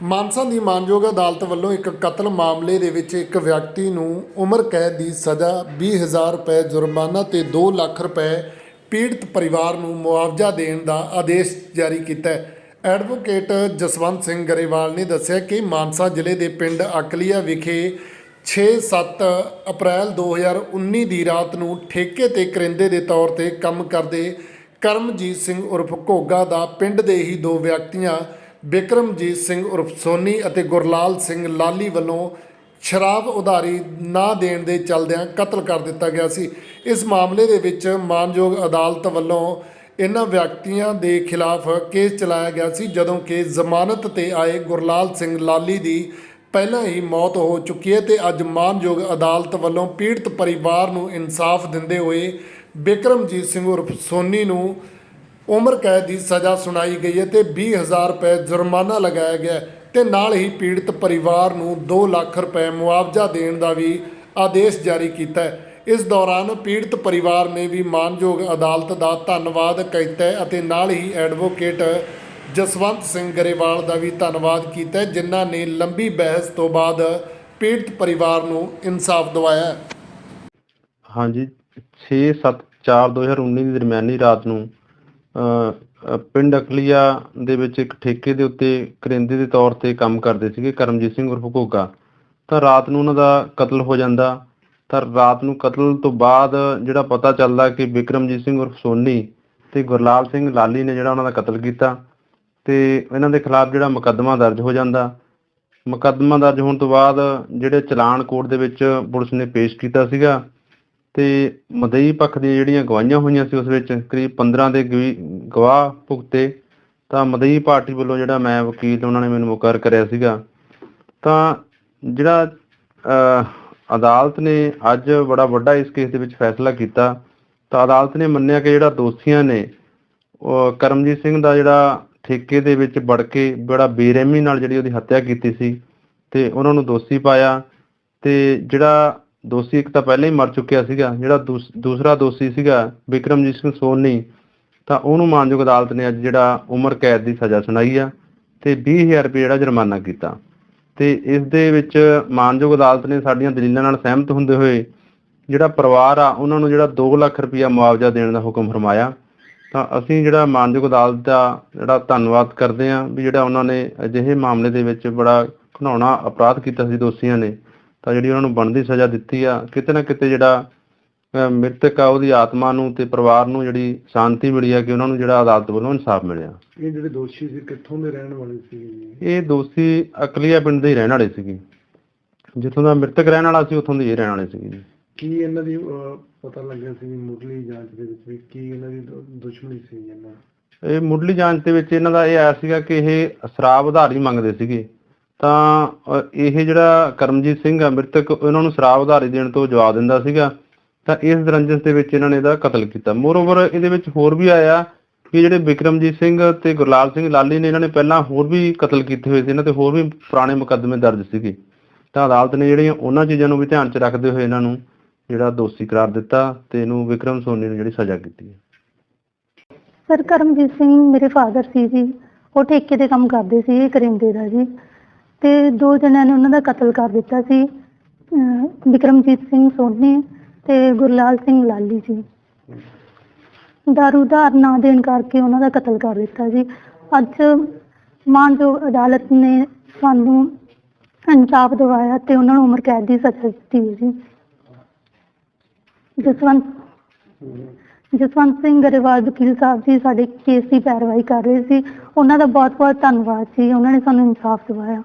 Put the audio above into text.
ਮਾਨਸਾ ਦੀ ਮਾਨਯੋਗ ਅਦਾਲਤ ਵੱਲੋਂ ਇੱਕ ਕਤਲ ਮਾਮਲੇ ਦੇ ਵਿੱਚ ਇੱਕ ਵਿਅਕਤੀ ਨੂੰ ਉਮਰ ਕੈਦ ਦੀ ਸਜ਼ਾ 20000 ਰੁਪਏ ਜੁਰਮਾਨਾ ਤੇ 2 ਲੱਖ ਰੁਪਏ ਪੀੜਤ ਪਰਿਵਾਰ ਨੂੰ ਮੁਆਵਜ਼ਾ ਦੇਣ ਦਾ ਆਦੇਸ਼ ਜਾਰੀ ਕੀਤਾ ਹੈ। ਐਡਵੋਕੇਟ ਜਸਵੰਤ ਸਿੰਘ ਗਰੇਵਾਲ ਨੇ ਦੱਸਿਆ ਕਿ ਮਾਨਸਾ ਜ਼ਿਲ੍ਹੇ ਦੇ ਪਿੰਡ ਅਕਲੀਆ ਵਿਖੇ 6-7 ਅਪ੍ਰੈਲ 2019 ਦੀ ਰਾਤ ਨੂੰ ਠੇਕੇ ਤੇ ਕਰਿੰਦੇ ਦੇ ਤੌਰ ਤੇ ਕੰਮ ਕਰਦੇ ਕਰਮਜੀਤ ਸਿੰਘ ਉਰਫ ਘੋਗਾ ਦਾ ਪਿੰਡ ਦੇ ਹੀ ਦੋ ਵਿਅਕਤੀਆਂ ਬਿਕਰਮਜੀਤ ਸਿੰਘ ਉਰਫ ਸੋਨੀ ਅਤੇ ਗੁਰਲਾਲ ਸਿੰਘ ਲਾਲੀ ਵੱਲੋਂ ਸ਼ਰਾਬ ਉਧਾਰੀ ਨਾ ਦੇਣ ਦੇ ਚਲਦਿਆਂ ਕਤਲ ਕਰ ਦਿੱਤਾ ਗਿਆ ਸੀ। ਇਸ ਮਾਮਲੇ ਦੇ ਵਿੱਚ ਮਾਨਯੋਗ ਅਦਾਲਤ ਵੱਲੋਂ ਇਹਨਾਂ ਵਿਅਕਤੀਆਂ ਦੇ ਖਿਲਾਫ ਕੇਸ ਚਲਾਇਆ ਗਿਆ ਸੀ, ਜਦੋਂ ਕਿ ਜ਼ਮਾਨਤ ਤੇ ਆਏ ਗੁਰਲਾਲ ਸਿੰਘ ਲਾਲੀ ਦੀ ਪਹਿਲਾਂ ਹੀ ਮੌਤ ਹੋ ਚੁੱਕੀ ਹੈ ਤੇ ਅੱਜ ਮਾਨਯੋਗ ਅਦਾਲਤ ਵੱਲੋਂ ਪੀੜਤ ਪਰਿਵਾਰ ਨੂੰ ਇਨਸਾਫ ਦਿੰਦੇ ਹੋਏ ਬਿਕਰਮਜੀਤ ਸਿੰਘ ਉਰਫ ਸੋਨੀ ਨੂੰ ਉਮਰ ਕੈਦ ਦੀ ਸਜ਼ਾ ਸੁਣਾਈ ਗਈ ਹੈ ਤੇ 20000 ਰੁਪਏ ਜੁਰਮਾਨਾ ਲਗਾਇਆ ਗਿਆ ਹੈ ਤੇ ਨਾਲ ਹੀ ਪੀੜਤ ਪਰਿਵਾਰ ਨੂੰ 2 ਲੱਖ ਰੁਪਏ ਮੁਆਵਜ਼ਾ ਦੇਣ ਦਾ ਵੀ ਆਦੇਸ਼ ਜਾਰੀ ਕੀਤਾ ਹੈ। ਇਸ ਦੌਰਾਨ ਪੀੜਤ ਪਰਿਵਾਰ ਨੇ ਵੀ ਮਾਨਯੋਗ ਅਦਾਲਤ ਦਾ ਧੰਨਵਾਦ ਕੀਤਾ ਅਤੇ ਨਾਲ ਹੀ ਐਡਵੋਕੇਟ ਜਸਵੰਤ ਸਿੰਘ ਗਰੇਵਾਲ ਦਾ ਵੀ ਧੰਨਵਾਦ ਕੀਤਾ ਜਿਨ੍ਹਾਂ ਨੇ ਲੰਬੀ ਬਹਿਸ ਤੋਂ ਬਾਅਦ ਪੀੜਤ ਪਰਿਵਾਰ ਨੂੰ ਇਨਸਾਫ ਦਿਵਾਇਆ ਹੈ। ਹਾਂਜੀ 6/7/4/2019 ਦੀ ਦਰਮਿਆਨੀ ਰਾਤ ਨੂੰ ਪਿੰਡ ਅਕਲੀਆ ਦੇ ਵਿੱਚ ਇੱਕ ਠੇਕੇ ਦੇ ਉੱਤੇ ਕਰਿੰਦੇ ਦੇ ਤੌਰ ਤੇ ਕੰਮ ਕਰਦੇ ਸੀਗੇ ਕਰਮਜੀਤ ਸਿੰਘ ਉਰਫ ਘੋਗਾ। ਤਾਂ ਰਾਤ ਨੂੰ ਉਹਨਾਂ ਦਾ ਕਤਲ ਹੋ ਜਾਂਦਾ। ਤਾਂ ਰਾਤ ਨੂੰ ਕਤਲ ਤੋਂ ਬਾਅਦ ਜਿਹੜਾ ਪਤਾ ਚੱਲਦਾ ਕਿ ਬਿਕਰਮਜੀਤ ਸਿੰਘ ਉਰਫ ਸੋਨੀ ਤੇ ਗੁਰਲਾਲ ਸਿੰਘ ਲਾਲੀ ਨੇ ਜਿਹੜਾ ਉਹਨਾਂ ਦਾ ਕਤਲ ਕੀਤਾ ਤੇ ਇਹਨਾਂ ਦੇ ਖਿਲਾਫ ਜਿਹੜਾ ਮੁਕੱਦਮਾ ਦਰਜ ਹੋ ਜਾਂਦਾ। ਮੁਕੱਦਮਾ ਦਰਜ ਹੋਣ ਤੋਂ ਬਾਅਦ ਜਿਹੜੇ ਚਲਾਨ ਕੋਰਟ ਦੇ ਵਿੱਚ ਪੁਲਿਸ ਨੇ ਪੇਸ਼ ਕੀਤਾ ਸੀਗਾ ਤੇ ਮਦਈ ਪੱਖ ਦੀਆਂ ਜਿਹੜੀਆਂ ਗਵਾਹੀਆਂ ਹੋਈਆਂ ਸੀ ਉਸ ਵਿੱਚ ਕਰੀਬ 15 ਦੇ ਗਵੀ- ਗਵਾਹ ਭੁਗਤੇ ਤਾਂ ਮਦਈ ਪਾਰਟੀ ਵੱਲੋਂ ਜਿਹੜਾ ਮੈਂ ਵਕੀਲ ਉਹਨਾਂ ਨੇ ਮੈਨੂੰ ਮੁਕਰ ਕਰਿਆ ਸੀਗਾ। ਤਾਂ ਜਿਹੜਾ ਅਹ, ਅਦਾਲਤ ਨੇ ਅੱਜ ਬੜਾ ਵੱਡਾ ਇਸ ਕੇਸ ਦੇ ਵਿੱਚ ਫੈਸਲਾ ਕੀਤਾ ਤਾਂ ਅਦਾਲਤ ਨੇ ਮੰਨਿਆ ਕਿ ਜਿਹੜਾ ਦੋਸ਼ੀਆਂ ਨੇ ਉਹ ਕਰਮਜੀਤ ਸਿੰਘ ਦਾ ਜਿਹੜਾ ਠੇਕੇ ਦੇ ਵਿੱਚ ਵੜ ਕੇ ਬੜਾ ਬੇਰਹਿਮੀ ਨਾਲ ਜਿਹੜੀ ਉਹਦੀ ਹੱਤਿਆ ਕੀਤੀ ਸੀ ਤੇ ਉਹਨਾਂ ਨੂੰ ਦੋਸ਼ੀ ਪਾਇਆ ਤੇ ਜਿਹੜਾ ਦੋਸ਼ੀ ਇੱਕ ਤਾਂ ਪਹਿਲਾਂ ਹੀ ਮਰ ਚੁੱਕਿਆ ਸੀਗਾ, ਜਿਹੜਾ ਦੂਸ- ਦੂਸਰਾ ਦੋਸ਼ੀ ਸੀਗਾ ਵਿਕਰਮਜੀਤ ਸਿੰਘ ਸੋਨੀ, ਤਾਂ ਉਹਨੂੰ ਮਾਨਯੋਗ ਅਦਾਲਤ ਨੇ ਅੱਜ ਜਿਹੜਾ ਉਮਰ ਕੈਦ ਦੀ ਸਜ਼ਾ ਸੁਣਾਈ ਆ ਤੇ 20000 ਰੁਪਏ ਜਿਹੜਾ ਜੁਰਮਾਨਾ ਕੀਤਾ। ਤੇ ਇਸ ਦੇ ਵਿੱਚ ਮਾਨਯੋਗ ਅਦਾਲਤ ਨੇ ਸਾਡੀਆਂ ਦਲੀਲਾਂ ਨਾਲ ਸਹਿਮਤ ਹੁੰਦੇ ਹੋਏ ਜਿਹੜਾ ਪਰਿਵਾਰ ਆ, ਉਹਨਾਂ ਨੂੰ ਜਿਹੜਾ 2 ਲੱਖ ਰੁਪਇਆ ਮੁਆਵਜ਼ਾ ਦੇਣ ਦਾ ਹੁਕਮ ਫਰਮਾਇਆ। ਤਾਂ ਅਸੀਂ ਜਿਹੜਾ ਮਾਨਯੋਗ ਅਦਾਲਤ ਦਾ ਜਿਹੜਾ ਧੰਨਵਾਦ ਕਰਦੇ ਹਾਂ ਵੀ ਜਿਹੜਾ ਉਹਨਾਂ ਨੇ ਅਜਿਹੇ ਮਾਮਲੇ ਦੇ ਵਿੱਚ ਬੜਾ ਘਿਨਾਉਣਾ ਅਪਰਾਧ ਕੀਤਾ ਸੀ ਦੋਸ਼ੀਆਂ ਨੇ ਤਾਂ ਜਿਹੜੀ ਉਹਨਾਂ ਨੂੰ ਬਣਦੀ ਸਜ਼ਾ ਦਿੱਤੀ ਆ ਕਿਤੇ ਨਾ ਕਿਤੇ ਜਿਹੜਾ ਮ੍ਰਿਤਕ ਆ ਉਹਦੀ ਆਤਮਾ ਨੂੰ ਤੇ ਪਰਿਵਾਰ ਨੂੰ ਜਿਹੜੀ ਸ਼ਾਂਤੀ ਮਿਲੀ ਆ ਕਿ ਉਹਨਾਂ ਨੂੰ ਜਿਹੜਾ ਅਦਾਲਤ ਵੱਲੋਂ ਇਨਸਾਫ ਮਿਲਿਆ। ਇਹ ਜਿਹੜੇ ਦੋਸ਼ੀ ਸੀ ਕਿੱਥੋਂ ਦੇ ਰਹਿਣ ਵਾਲੇ ਸੀ ਇਹ? ਦੋਸ਼ੀ ਅਕਲੀਆ ਪਿੰਡ ਦੇ ਹੀ ਰਹਿਣ ਵਾਲੇ ਸੀਗੇ। ਜਿੱਥੋਂ ਦਾ ਮ੍ਰਿਤਕ ਰਹਿਣ ਵਾਲਾ ਸੀ ਉੱਥੋਂ ਦੇ ਹੀ ਰਹਿਣ ਵਾਲੇ ਸੀਗੇ ਕੀ ਇਹਨਾਂ ਦੀ ਪਤਾ ਲੱਗਿਆ ਸੀ ਮੁੱਢਲੀ ਜਾਂਚ ਦੇ ਵਿੱਚ ਵੀ ਕੀ ਇਹਨਾਂ ਦੀ ਦੁਸ਼ਮਣੀ ਸੀ ਇਹਨਾਂ? ਇਹ ਮੁੱਢਲੀ ਜਾਂਚ ਦੇ ਵਿੱਚ ਇਹਨਾਂ ਦਾ ਇਹ ਆਇਆ ਸੀਗਾ ਕਿ ਇਹ ਸ਼ਰਾਬ ਉਧਾਰੀ ਮੰਗਦੇ ਸੀਗੇ। ਤਾਂ ਇਹ ਜਿਹੜਾ ਕਰਮਜੀਤ ਸਿੰਘ ਆ, ਮ੍ਰਿਤਕ ਇਹਨਾਂ ਨੂੰ ਸ਼ਰਾਬ ਉਧਾਰੀ ਦੇਣ ਤੋਂ ਜਵਾਬ ਦਿੰਦਾ ਸੀਗਾ। ਤਾਂ ਇਸ ਰੰਜਿਸ਼ ਦੇ ਵਿੱਚ ਇਹਨਾਂ ਨੇ ਇਹਦਾ ਕਤਲ ਕੀਤਾ। ਮੋਰਓਵਰ ਇਹਦੇ ਵਿੱਚ ਹੋਰ ਵੀ ਆਇਆ ਕਿ ਜਿਹੜੇ ਵਿਕਰਮਜੀਤ ਸਿੰਘ ਤੇ ਗੁਰਲਾਲ ਸਿੰਘ ਲਾਲੀ ਨੇ ਇਹਨਾਂ ਨੇ ਪਹਿਲਾਂ ਹੋਰ ਵੀ ਕਤਲ ਕੀਤੇ ਹੋਏ ਸੀ। ਇਹਨਾਂ ਤੇ ਹੋਰ ਵੀ ਪੁਰਾਣੇ ਮੁਕੱਦਮੇ ਦਰਜ ਸੀਗੇ। ਤਾਂ ਅਦਾਲਤ ਨੇ ਜਿਹੜੀਆਂ ਉਹਨਾਂ ਚੀਜ਼ਾਂ ਨੂੰ ਵੀ ਧਿਆਨ 'ਚ ਰੱਖਦੇ ਹੋਏ ਇਹਨਾਂ ਨੂੰ ਜਿਹੜਾ ਦੋਸ਼ੀ ਕਰਾਰ ਦਿੱਤਾ ਤੇ ਇਹਨੂੰ ਵਿਕਰਮ ਸੋਨੀ ਨੂੰ ਜਿਹੜੀ ਸਜ਼ਾ ਕੀਤੀ ਹੈ। ਸਰ, ਕਰਮਜੀਤ ਸਿੰਘ ਮੇਰੇ ਫਾਦਰ ਸੀ ਜੀ। ਉਹ ਠੇਕੇ ਦੇ ਕੰਮ ਕਰਦੇ ਸੀ ਕਰਿੰਦੇ ਦਾ ਜੀ। ਤੇ ਦੋ ਜਣਿਆਂ ਨੇ ਉਹਨਾਂ ਦਾ ਕਤਲ ਕਰ ਦਿੱਤਾ ਸੀ। ਅਹ ਵਿਕਰਮਜੀਤ ਸਿੰਘ ਸੋਨੀ ਤੇ ਗੁਰਲਾਲ ਸਿੰਘ ਲਾਲੀ ਜੀ। ਦਾਰੂ ਉਧਾਰ ਨਾ ਦੇਣ ਕਰਕੇ ਉਹਨਾਂ ਦਾ ਕਤਲ ਕਰ ਦਿੱਤਾ ਜੀ। ਅੱਜ ਮਾਨਯੋਗ ਅਦਾਲਤ ਨੇ ਸਾਨੂੰ ਇਨਸਾਫ ਦਿਵਾਇਆ ਤੇ ਉਹਨਾਂ ਨੂੰ ਉਮਰ ਕੈਦ ਦੀ ਸਜ਼ਾ ਦਿੱਤੀ ਹੈ ਜੀ। ਜਸਵੰਤ ਜਸਵੰਤ ਸਿੰਘ ਗਰੇਵਾਲ ਵਕੀਲ ਸਾਹਿਬ ਜੀ ਸਾਡੇ ਕੇਸ ਦੀ ਪੈਰਵਾਈ ਕਰ ਰਹੇ ਸੀ। ਉਹਨਾਂ ਦਾ ਬਹੁਤ ਬਹੁਤ ਧੰਨਵਾਦ ਜੀ। ਉਹਨਾਂ ਨੇ ਸਾਨੂੰ ਇਨਸਾਫ ਦਿਵਾਇਆ।